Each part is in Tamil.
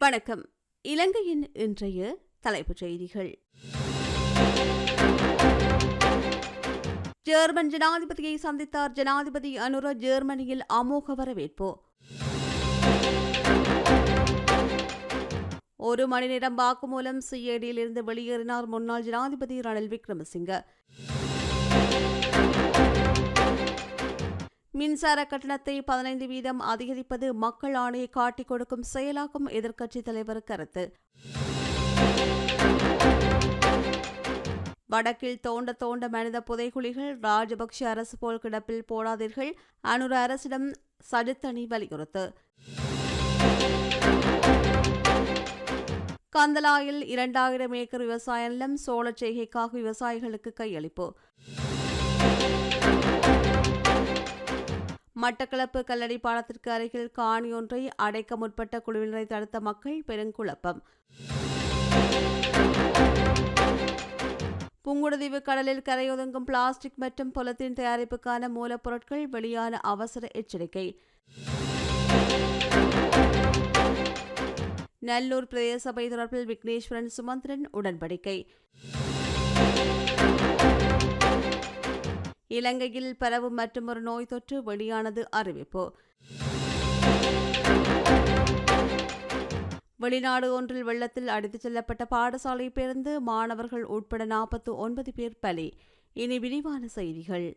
வணக்கம். இலங்கையின் இன்றைய தலைப்புச் செய்திகள். ஜெர்மன் ஜனாதிபதியை சந்தித்தார் ஜனாதிபதி அனுர ஜெர்மனியில் அமோக வரவேற்பு. ஒரு மணி நேரம் வாக்குமூலம் சிஐடியில் இருந்து வெளியேறினார் முன்னாள் ஜனாதிபதி ரணில் விக்ரமசிங்க. மின்சார கட்டணத்தை பதினைந்து வீதம் அதிகரிப்பது மக்கள் ஆணையை காட்டிக் கொடுக்கும் செயலாக்கும் எதிர்க்கட்சித் தலைவர் கருத்து. வடக்கில் தோண்ட தோண்ட மனித புதைகுழிகள் ராஜபக்ஷ அரசு போல் கிடப்பில் போடாதீர்கள் அனுர அரசிடம் சடுத்தணி வலியுறுத்து. கந்தலாயில் இரண்டாயிரம் ஏக்கர் விவசாய நிலம் சோழச் செய்கைக்காக விவசாயிகளுக்கு கையளிப்பு. மட்டக்களப்பு கல்லடி பாலத்திற்கு அருகில் காணி ஒன்றை அடைக்க முற்பட்ட குழுவினரை தடுத்த மக்கள் பெருங்குழப்பம். புங்குடுதீவு கடலில் கரையொதுங்கும் பிளாஸ்டிக் மற்றும் பொலத்தின் தயாரிப்புக்கான மூலப்பொருட்கள் வெளியான அவசர எச்சரிக்கை. நல்லூர் பிரதேச சபை தொடர்பில் விக்னேஸ்வரன் சுமந்திரன் உடன்படிக்கை. இலங்கையில் பரவும் மற்றொரு நோய் தொற்று வெளியானது அறிவிப்பு. வெளிநாடு ஒன்றில் வெள்ளத்தில் அடித்துச் செல்லப்பட்ட பாடசாலை பேருந்து மாணவர்கள் உட்பட நாற்பத்தி ஒன்பது பேர் பலி. இனி விரிவான செய்திகள்.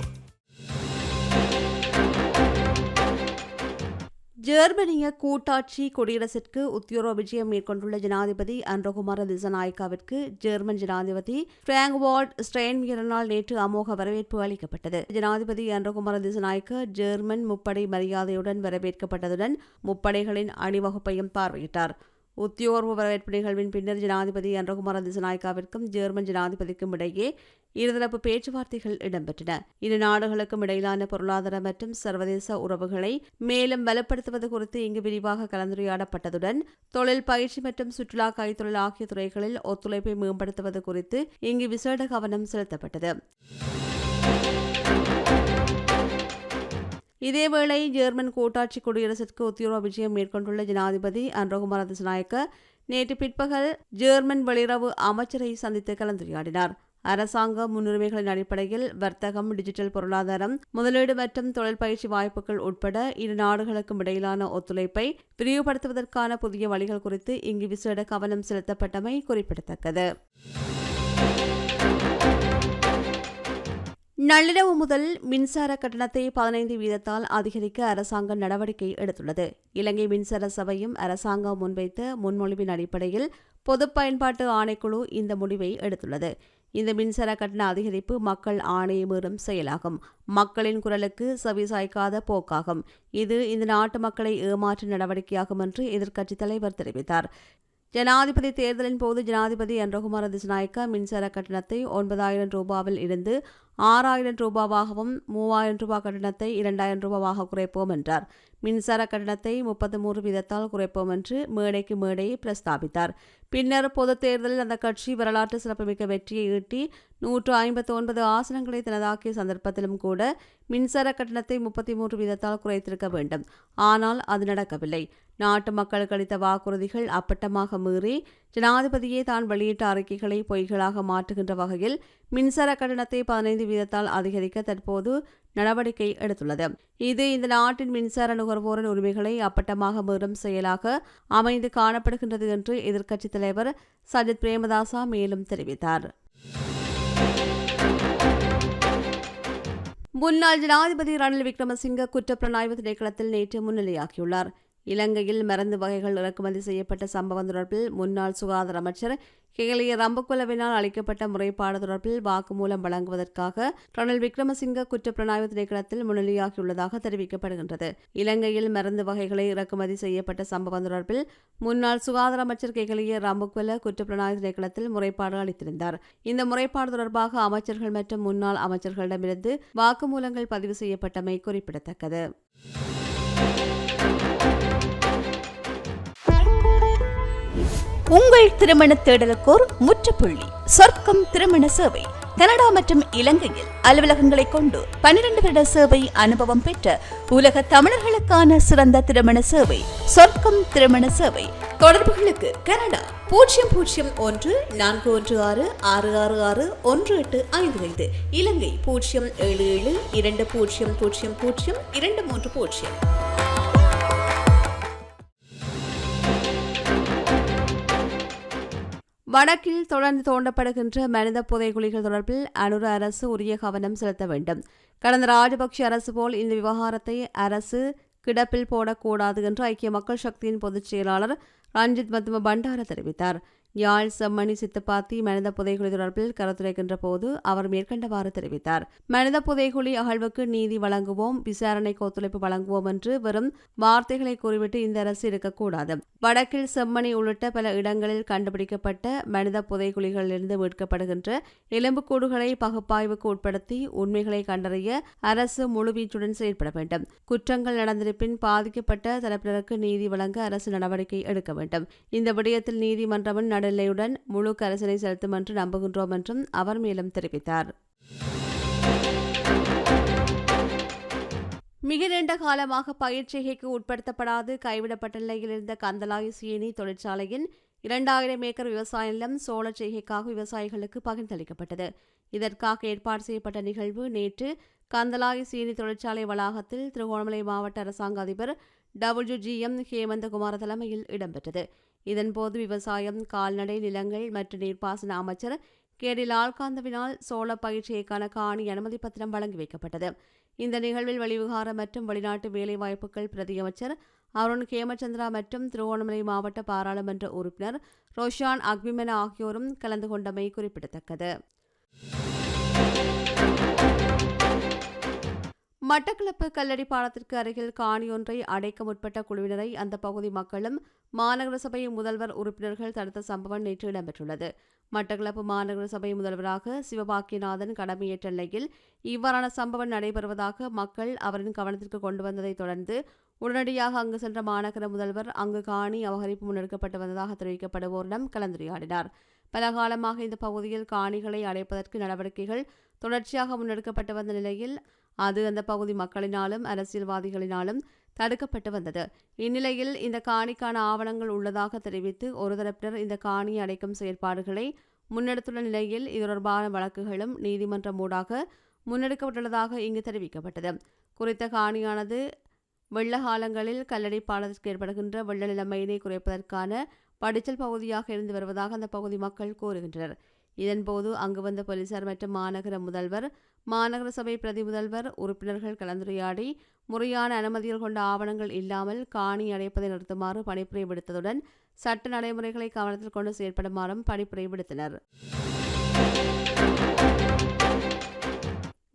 ஜெர்மனிய கூட்டாட்சி குடியரசிற்கு உத்தியோக விஜயம் மேற்கொண்டுள்ள ஜனாதிபதி அன்றகுமார திசநாயக்காவிற்கு ஜெர்மன் ஜனாதிபதி பிராங்க்வால்ட் ஸ்ட்ரெயின்மியரனால் நேற்று அமோக வரவேற்பு அளிக்கப்பட்டது. ஜனாதிபதி அன்றகுமார திசநாயக்க ஜெர்மன் முப்படை மரியாதையுடன் வரவேற்கப்பட்டதுடன் முப்படைகளின் அணிவகுப்பையும் பார்வையிட்டார். உத்தியோகபூர்வ வரவேற்பு நிகழ்வின் பின்னர் ஜனாதிபதி அன்றகுமார திசநாயக்காவிற்கும் ஜெர்மன் ஜனாதிபதிக்கும் இடையே இருதரப்பு பேச்சுவார்த்தைகள் இடம்பெற்றன. இரு நாடுகளுக்கும் இடையிலான பொருளாதார மற்றும் சர்வதேச உறவுகளை மேலும் பலப்படுத்துவது குறித்து இங்கு விரிவாக கலந்துரையாடப்பட்டதுடன் தொழில் பயிற்சி மற்றும் சுற்றுலா கைத்தொழில் ஆகிய துறைகளில் ஒத்துழைப்பை மேம்படுத்துவது குறித்து இங்கு விசேட கவனம் செலுத்தப்பட்டது. இதேவேளை ஜெர்மன் கூட்டாட்சி குடியரசிற்கு உத்தியோக விஜயம் மேற்கொண்டுள்ள ஜனாதிபதி அன்றகுமார திசநாயக்க நேற்று பிற்பகல் ஜெர்மன் வெளியுறவு அமைச்சரை சந்தித்து கலந்துரையாடினார். அரசாங்க முன்னுரிமைகளின் அடிப்படையில் வர்த்தகம் டிஜிட்டல் பொருளாதாரம் முதலீடு மற்றும் தொழில் பயிற்சி வாய்ப்புகள் உட்பட இரு நாடுகளுக்கும் இடையிலான ஒத்துழைப்பை விரிவுபடுத்துவதற்கான புதிய வழிகள் குறித்து இங்கு விசேட கவனம் செலுத்தப்பட்டமை குறிப்பிடத்தக்கது. நள்ளிரவு முதல் மின்சார கட்டணத்தை பதினைந்து வீதத்தால் அதிகரிக்க அரசாங்கம் நடவடிக்கை எடுத்துள்ளது. இலங்கை மின்சார சபையும் அரசாங்கம் முன்வைத்த முன்மொழிவின் அடிப்படையில் பொது பயன்பாட்டு ஆணைக்குழு இந்த முடிவை எடுத்துள்ளது. இந்த மின்சார கட்டண அதிகரிப்பு மக்கள் ஆணையை மீறும் செயலாகும். மக்களின் குரலுக்கு சவிசாய்க்காத போக்காகும். இது இந்த நாட்டு மக்களை ஏமாற்றும் நடவடிக்கையாகும் என்று எதிர்க்கட்சித் தலைவர் தெரிவித்தார். ஜனாதிபதி தேர்தலின் போது ஜனாதிபதி அன்றகுமார திசநாயக்க மின்சார கட்டணத்தை ஒன்பதாயிரம் ரூபாவில் இருந்து ஆறாயிரம் ரூபாவாகவும் மூவாயிரம் ரூபாய் கட்டணத்தை இரண்டாயிரம் ரூபாவாக குறைப்போம் என்றார். மின்சார கட்டணத்தை முப்பத்தி மூன்று வீதத்தால் குறைப்போம் என்று மேடைக்கு மேடையை பிரஸ்தாபித்தார். பின்னர் பொதுத் தேர்தலில் அந்த கட்சி வரலாற்று சிறப்புமிக்க வெற்றியை ஈட்டி நூற்று ஐம்பத்தி ஒன்பது ஆசனங்களை தனதாக்கிய சந்தர்ப்பத்திலும் கூட மின்சார கட்டணத்தை முப்பத்தி மூன்று வீதத்தால் குறைத்திருக்க வேண்டும். ஆனால் அது நடக்கவில்லை. நாட்டு மக்களுக்கு அளித்த வாக்குறுதிகள் அப்பட்டமாக மீறி ஜனாதிபதியே தான் வெளியிட்ட அறிக்கைகளை பொய்களாக மாற்றுகின்ற வகையில் மின்சார கட்டணத்தை பதினைந்து வீதத்தால் அதிகரிக்க தற்போது நடவடிக்கை எடுத்துள்ளது. இது இந்த நாட்டின் மின்சார நுகர்வோரின் உரிமைகளை அப்பட்டமாக மீறும் செயலாக அமைந்து காணப்படுகின்றது என்று எதிர்க்கட்சித் தலைவர் சஜித் பிரேமதாசா மேலும் தெரிவித்தார். முன்னாள் ஜனாதிபதி ரணில் விக்ரமசிங்க குற்றப்புலனாய்வு திணைக்களத்தில் நேற்று முன்னிலையாகியுள்ளார். இலங்கையில் மருந்து வகைகள் இறக்குமதி செய்யப்பட்ட சம்பவம் தொடர்பில் முன்னாள் சுகாதார அமைச்சர் கேலிய ரம்பகுலவினால் அளிக்கப்பட்ட முறைப்பாடு தொடர்பில் வாக்குமூலம் வழங்குவதற்காக ரணில் விக்ரமசிங்க குற்றப்புலனாய்வு திணைக்களத்தில் முன்னிலையாகியுள்ளதாக தெரிவிக்கப்படுகின்றது. இலங்கையில் மருந்து வகைகளை இறக்குமதி செய்யப்பட்ட சம்பவம் தொடர்பில் முன்னாள் சுகாதார அமைச்சர் கேகலிய ரம்பகுல குற்றப்புலனாய்வு திணைக்களத்தில் முறைப்பாடு அளித்திருந்தார். இந்த முறைப்பாடு தொடர்பாக அமைச்சர்கள் மற்றும் முன்னாள் அமைச்சர்களிடமிருந்து வாக்குமூலங்கள் பதிவு செய்யப்பட்டமை குறிப்பிடத்தக்கது. உங்கள் திருமண தேடலுக்கோர் முற்றுப்புள்ளி. சொர்க்கம் திருமண சேவை. கனடா மற்றும் இலங்கையில் அலுவலகங்களை கொண்டு பனிரெண்டு வருட சேவை அனுபவம் பெற்ற உலக தமிழர்களுக்கான சிறந்த திருமண சேவை சொர்க்கம் திருமண சேவை. தொடர்புகளுக்கு கனடா பூஜ்ஜியம் பூஜ்ஜியம் ஒன்று நான்கு ஒன்று ஆறு ஆறு ஆறு ஆறு ஒன்று எட்டு ஐந்து ஐந்து. இலங்கை பூஜ்ஜியம் ஏழு ஏழு இரண்டு பூஜ்ஜியம் பூஜ்ஜியம் பூஜ்ஜியம் இரண்டு மூன்று பூஜ்ஜியம். வடக்கில் தொடர்ந்து தோண்டப்படுகின்ற மனித புதைகுழிகள் தொடர்பில் அனுர அரசு உரிய கவனம் செலுத்த வேண்டும். கடந்த ராஜபக்ஷ அரசு போல் இந்த விவகாரத்தை அரசு கிடப்பில் போடக்கூடாது என்று ஐக்கிய மக்கள் சக்தியின் பொதுச் செயலாளர் ரஞ்சித் மத்தும பண்டார தெரிவித்தார். யாழ் செம்மணி சித்தப்பாத்தி மனித புதைகுழி தொடர்பில் கருத்துரைக்கின்ற போது அவர் மேற்கண்டவாறு தெரிவித்தார். மனித புதைகுழி அகழ்வுக்கு நீதி வழங்குவோம் விசாரணைக்கு ஒத்துழைப்பு வழங்குவோம் என்று வெறும் வார்த்தைகளை கூறிவிட்டு இந்த அரசு இருக்கக்கூடாது. வடக்கில் செம்மணி உள்ளிட்ட பல இடங்களில் கண்டுபிடிக்கப்பட்ட மனித புதைகுழிகளிலிருந்து மீட்கப்படுகின்ற எலும்புக்கூடுகளை பகுப்பாய்வுக்கு உட்படுத்தி உண்மைகளை கண்டறிய அரசு முழுவீச்சுடன் செயல்பட வேண்டும். குற்றங்கள் நடந்திருப்பின் பாதிக்கப்பட்ட தரப்பினருக்கு நீதி வழங்க அரசு நடவடிக்கை எடுக்க வேண்டும். இந்த விடயத்தில் நீதிமன்றமும் நடுநிலையுடன் முழு கரிசனை செலுத்தும் என்று நம்புகின்றோம் என்றும் அவர் மேலும் தெரிவித்தார். மிக நீண்ட காலமாக பயிற்சிகைக்கு உட்படுத்தப்படாது கைவிடப்பட்ட நிலையில் இருந்த கந்தலாய் சீனி தொழிற்சாலையின் இரண்டாயிரம் ஏக்கர் விவசாய நிலம் சோழ செய்கைக்காக விவசாயிகளுக்கு பகிர்ந்தளிக்கப்பட்டது. இதற்காக ஏற்பாடு செய்யப்பட்ட நிகழ்வு நேற்று கந்தலாய் சீனி தொழிற்சாலை வளாகத்தில் திருகோணமலை மாவட்ட அரசாங்க அதிபர் டபிள்யூ ஜி ஹேமந்தகுமார் தலைமையில் இடம்பெற்றது. இதன்போது விவசாயம் கால்நடை நிலங்கள் மற்றும் நீர்ப்பாசன அமைச்சர் கே டி லால்காந்தவினால் சோள பயிற்சியைக்கான காணி அனுமதி பத்திரம் வழங்கி வைக்கப்பட்டது. இந்த நிகழ்வில் வெளிவிகார மற்றும் வெளிநாட்டு வேலைவாய்ப்புகள் பிரதியமைச்சர் அருண் ஹேமச்சந்திரா மற்றும் திருவோணமலை மாவட்ட பாராளுமன்ற உறுப்பினர் ரோஷான் அக்விமென ஆகியோரும் கலந்து கொண்டமை குறிப்பிடத்தக்கது. மட்டக்களப்பு கல்லடி பாலத்திற்கு அருகில் காணியொன்றை அடைக்க முற்பட்ட குழுவினரை அந்த பகுதி மக்களும் மாநகர சபை முதல்வர் உறுப்பினர்கள் தடுத்த சம்பவம் நேற்று இடம்பெற்றுள்ளது. மட்டக்களப்பு மாநகர சபை முதல்வராக சிவபாக்கியநாதன் கடமையேற்ற நிலையில் இவ்வாறான சம்பவம் நடைபெறுவதாக மக்கள் அவரின் கவனத்திற்கு கொண்டு வந்ததைத் தொடர்ந்து உடனடியாக அங்கு சென்ற மாநகர முதல்வர் அங்கு காணி அபகரிப்பு முன்னெடுக்கப்பட்டு வந்ததாக தெரிவிக்கப்படுவோரிடம் கலந்துரையாடினார். பல காலமாக இந்த பகுதியில் காணிகளை அடைப்பதற்கு நடவடிக்கைகள் தொடர்ச்சியாக முன்னெடுக்கப்பட்டு வந்த நிலையில் அது அந்த பகுதி மக்களினாலும் அரசியல்வாதிகளினாலும் தடுக்கப்பட்டு வந்தது. இந்நிலையில் இந்த காணிக்கான ஆவணங்கள் உள்ளதாக தெரிவித்து ஒரு தரப்பினர் இந்த காணி அடைக்கும் செயற்பாடுகளை முன்னெடுத்துள்ள நிலையில் இது தொடர்பான வழக்குகளும் நீதிமன்றம் ஊடாக முன்னெடுக்கப்பட்டுள்ளதாக இங்கு தெரிவிக்கப்பட்டது. குறித்த காணியானது வெள்ள காலங்களில் கல்லடை பாலத்திற்கு ஏற்படுகின்ற வெள்ள நிலைமையினை குறைப்பதற்கான படிச்சல் பகுதியாக இருந்து வருவதாக அந்த பகுதி மக்கள் கூறுகின்றனர். இதன்போது அங்கு வந்த போலீசார் மற்றும் மாநகர முதல்வர் மாநகர சபை பிரதி முதல்வர் உறுப்பினர்கள் கலந்துரையாடி முறையான அனுமதிகள் கொண்ட ஆவணங்கள் இல்லாமல் காணி அடைப்பதை நிறுத்துமாறு பணிப்புரை விடுத்ததுடன் சட்ட நடைமுறைகளை கவனத்தில் கொண்டு செயற்படுமாறும் பணிப்புரை விடுத்தனர்.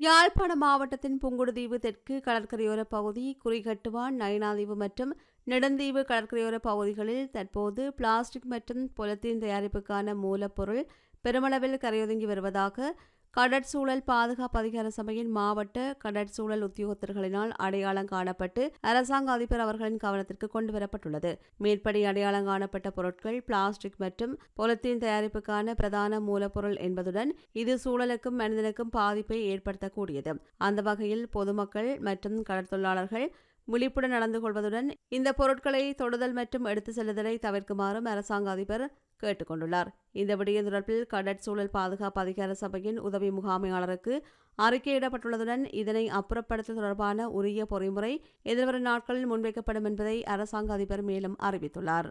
யாழ்ப்பாண மாவட்டத்தின் புங்குடுதீவு தெற்கு கடற்கரையோர பகுதி குறிகட்டுவான் நயனாதீவு மற்றும் நெடுந்தீவு கடற்கரையோர பகுதிகளில் தற்போது பிளாஸ்டிக் மற்றும் பொலத்தீன் தயாரிப்புக்கான மூலப்பொருள் பெருமளவில் கரையொதுங்கி வருவதாக கடற்சூழல் பாதுகாப்பு அதிகார சபையின் மாவட்ட கடற்சூழல் உத்தியோகத்தர்களினால் அடையாளம் காணப்பட்டு அரசாங்க அதிபர் அவர்களின் கவனத்திற்கு கொண்டு வரப்பட்டுள்ளது. மேற்படி அடையாளம் காணப்பட்ட பொருட்கள் பிளாஸ்டிக் மற்றும் பொலித்தீன் தயாரிப்புக்கான பிரதான மூலப்பொருள் என்பதுடன் இது சூழலுக்கும் மனிதனுக்கும் பாதிப்பை ஏற்படுத்தக்கூடியது. அந்த வகையில் பொதுமக்கள் மற்றும் கடற்தொழிலாளர்கள் விழிப்புடன் நடந்து கொள்வதுடன் இந்த பொருட்களை தொடுதல் மற்றும் எடுத்து செல்லுதலை தவிர்க்குமாறும் அரசாங்க அதிபர் கேட்டுக்கொண்டுள்ளார். இந்த விடயம் தொடர்பில் கடற்சூழல் பாதுகாப்பு அதிகார சபையின் உதவி முகாமையாளருக்கு அறிக்கையிடப்பட்டுள்ளதுடன் இதனை அப்புறப்படுத்தல் தொடர்பான உரிய பொறிமுறை எதிர்வரும் நாட்களில் முன்வைக்கப்படும் என்பதை அரசாங்க அதிபர் மேலும் அறிவித்துள்ளார்.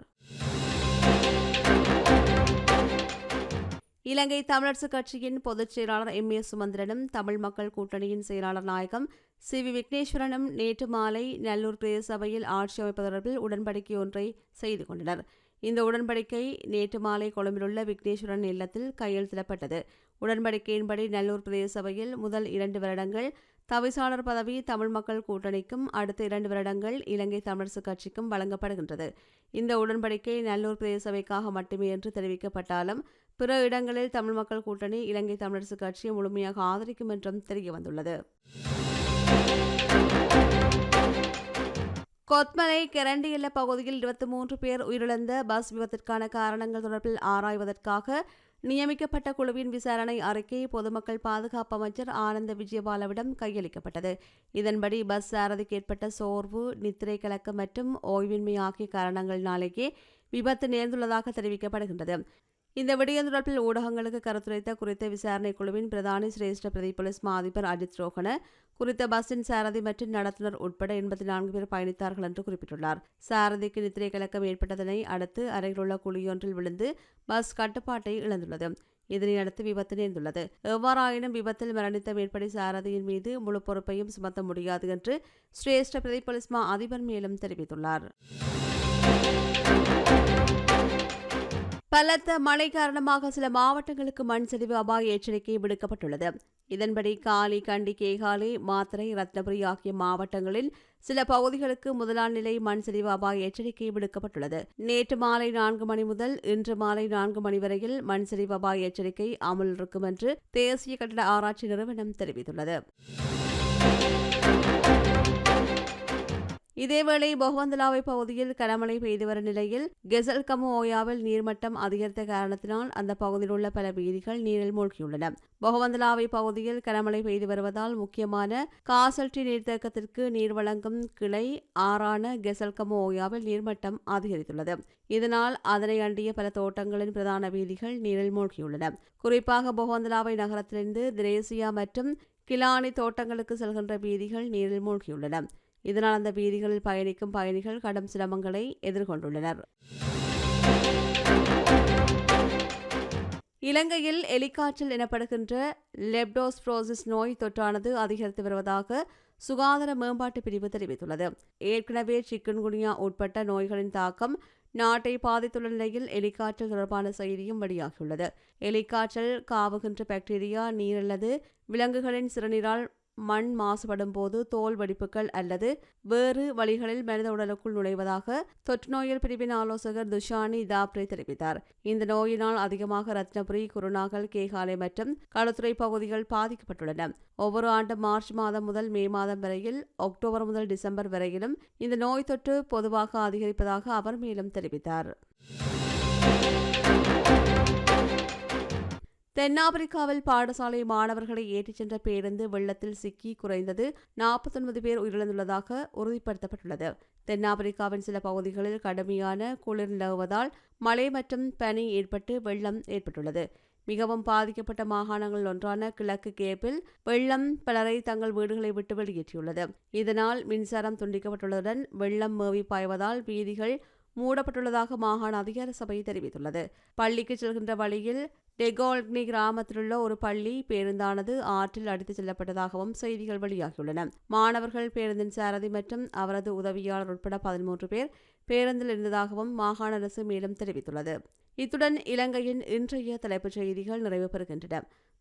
இலங்கை தமிழரசுக் கட்சியின் பொதுச் செயலாளர் எம் ஏ சுமந்திரனும் தமிழ் மக்கள் கூட்டணியின் செயலாளர் நாயகம் சி. வி. விக்னேஸ்வரனும் நேற்று மாலை நல்லூர் பிரதேச சபையில் ஆட்சி அமைப்பு தொடர்பில் உடன்படிக்கை ஒன்றை செய்து கொண்டனர். இந்த உடன்படிக்கை நேற்று மாலை கொழும்பிலுள்ள விக்னேஸ்வரன் இல்லத்தில் கையெழுத்திடப்பட்டது உடன்படிக்கையின்படி நல்லூர் பிரதேச சபையில் முதல் இரண்டு வருடங்கள் தவிசாளர் பதவி தமிழ் மக்கள் கூட்டணிக்கும் அடுத்த இரண்டு வருடங்கள் இலங்கை தமிழரசு கட்சிக்கும் வழங்கப்படுகின்றது. இந்த உடன்படிக்கை நல்லூர் பிரதேச சபைக்காக மட்டுமே என்று தெரிவிக்கப்பட்டாலும் பிற இடங்களில் தமிழ் மக்கள் கூட்டணி இலங்கை தமிழரசு கட்சியை முழுமையாக ஆதரிக்கும் என்றும் தெரியவந்துள்ளது. கொத்மலை கெரண்டியல்ல பகுதியில் இருபத்தி மூன்று பேர் உயிரிழந்த பஸ் விபத்திற்கான காரணங்கள் தொடர்பில் ஆராய்வதற்காக நியமிக்கப்பட்ட குழுவின் விசாரணை அறிக்கை பொதுமக்கள் பாதுகாப்பு அமைச்சர் ஆனந்த விஜயபாலவிடம் கையளிக்கப்பட்டது. இதன்படி பஸ் சாரதிக்கு ஏற்பட்ட சோர்வு நித்திரை கலக்கம் மற்றும் ஓய்வின்மை ஆகிய காரணங்களினாலேயே விபத்து நேர்ந்துள்ளதாக தெரிவிக்கப்படுகின்றது. இந்த விடயம் தொடர்பில் ஊடகங்களுக்கு கருத்துரைத்த குறித்த விசாரணை குழுவின் பிரதானி சிரேஷ்ட பிரதி போலீஸ் மா அதிபர் அஜித் ரோகன குறித்த பஸ்ஸின் சாரதி மற்றும் நடத்துனர் உட்பட எண்பத்தி நான்கு பேர் பயணித்தார்கள் என்று குறிப்பிட்டுள்ளார். சாரதிக்கு நித்திரை கலக்கம் ஏற்பட்டதனை அடுத்து அருகிலுள்ள குழியொன்றில் விழுந்து பஸ் கட்டுப்பாட்டை இழந்துள்ளது. இதனையடுத்து விபத்து நேர்ந்துள்ளது. எவ்வாறாயினும் விபத்தில் மரணித்த மேற்படி சாரதியின் மீது முழு பொறுப்பையும் சுமத்த முடியாது என்று சிரேஷ்ட பிரதி போலீஸ் மா அதிபர் மேலும் தெரிவித்துள்ளார். பலத்த மழை காரணமாக சில மாவட்டங்களுக்கு மண் சரிவு அபாய எச்சரிக்கை விடுக்கப்பட்டுள்ளது. இதன்படி காலி கண்டி கேகாலை மாத்திரை ரத்னபுரி ஆகிய மாவட்டங்களில் சில பகுதிகளுக்கு முதலாம் நிலை மண் சரிவு அபாய எச்சரிக்கை விடுக்கப்பட்டுள்ளது. நேற்று மாலை நான்கு மணி முதல் இன்று மாலை நான்கு மணி வரையில் மண் சரிவு அபாய எச்சரிக்கை அமல் இருக்கும் என்று தேசிய கட்டட ஆராய்ச்சி நிறுவனம் தெரிவித்துள்ளது. இதேவேளை பொகவந்தலாவை பகுதியில் கனமழை பெய்து வரும் நிலையில் கெசல் கமு ஓயாவில் நீர்மட்டம் அதிகரித்த காரணத்தினால் அந்த பகுதியில் உள்ள பல வீதிகள் நீரில் மூழ்கியுள்ளன. பொகவந்தலாவை பகுதியில் கனமழை பெய்து வருவதால் முக்கியமான காசல்டி நீர்த்தேக்கத்திற்கு நீர் வழங்கும் கிளை ஆறான கெசல் கமு ஓயாவில் நீர்மட்டம் அதிகரித்துள்ளது. இதனால் அதனை அண்டிய பல தோட்டங்களின் பிரதான வீதிகள் நீரில் மூழ்கியுள்ளன. குறிப்பாக பொகவந்தலாவை நகரத்திலிருந்து திரேசியா மற்றும் கிலானி தோட்டங்களுக்கு செல்கின்ற வீதிகள் நீரில் மூழ்கியுள்ளன. இதனால் அந்த வீதிகளில் பயணிக்கும் பயணிகள் கடும் சிரமங்களை எதிர்கொண்டுள்ளனர். இலங்கையில் எலிக்காய்ச்சல் எனப்படுகின்ற லெப்டோஸ்ப்ரோசிஸ் நோய் தொற்றானது அதிகரித்து வருவதாக சுகாதார மேம்பாட்டு பிரிவு தெரிவித்துள்ளது. ஏற்கனவே சிக்கன்குனியா உட்பட்ட நோய்களின் தாக்கம் நாட்டை பாதித்துள்ள நிலையில் எலிக்காய்ச்சல் தொடர்பான செய்தியும் வெளியாகியுள்ளது. எலிக்காய்ச்சல் காவுகின்ற பாக்டீரியா நீர் அல்லது விலங்குகளின் சிறுநீரால் மண் மாசுபடும் போது தோல் வெடிப்புகள் அல்லது வேறு வழிகளில் மனித உடலுக்குள் நுழைவதாக தொற்று நோயல் பிரிவின் ஆலோசகர் துஷானி தாப்ரே தெரிவித்தார். இந்த நோயினால் அதிகமாக ரத்னபுரி குருநாகல் கேகாலை மற்றும் களுத்துறை பகுதிகள் பாதிக்கப்பட்டுள்ளன. ஒவ்வொரு ஆண்டு மார்ச் மாதம் முதல் மே மாதம் வரையில் அக்டோபர் முதல் டிசம்பர் வரையிலும் இந்த நோய் தொற்று பொதுவாக அதிகரிப்பதாக அவர் மேலும் தெரிவித்தார். தென்னாப்பிரிக்காவில் பாடசாலை மாணவர்களை ஏற்றிச் சென்ற பேருந்து வெள்ளத்தில் சிக்கி குறைந்தது நாற்பத்தொன்பது பேர் உயிரிழந்துள்ளதாக உறுதிப்படுத்தப்பட்டுள்ளது. தென்னாப்பிரிக்காவின் சில பகுதிகளில் கடுமையான குளிர் நிலவுவதால் மழை மற்றும் பனி ஏற்பட்டு வெள்ளம் ஏற்பட்டுள்ளது. மிகவும் பாதிக்கப்பட்ட மாகாணங்கள் ஒன்றான கிழக்கு கேப்பில் வெள்ளம் பலரை தங்கள் வீடுகளை விட்டு வெளியேற்றியுள்ளது. இதனால் மின்சாரம் துண்டிக்கப்பட்டுள்ளதுடன் வெள்ளம் மேவி பாய்வதால் வீதிகள் மூடப்பட்டுள்ளதாக மாகாண அதிகார சபை தெரிவித்துள்ளது. பள்ளிக்கு செல்கின்ற வழியில் டெகோல்க்னி கிராமத்திலுள்ள ஒரு பள்ளி பேருந்தானது ஆற்றில் அடித்துச் செல்லப்பட்டதாகவும் செய்திகள் வெளியாகியுள்ளன. மாணவர்கள் பேருந்தின் சாரதி மற்றும் அவரது உதவியாளர் உட்பட பதிமூன்று பேர் பேருந்தில் இருந்ததாகவும் மாகாண அரசு மேலும் தெரிவித்துள்ளது. இத்துடன் இலங்கையின் இன்றைய தலைப்புச் செய்திகள் நிறைவு பெறுகின்றன.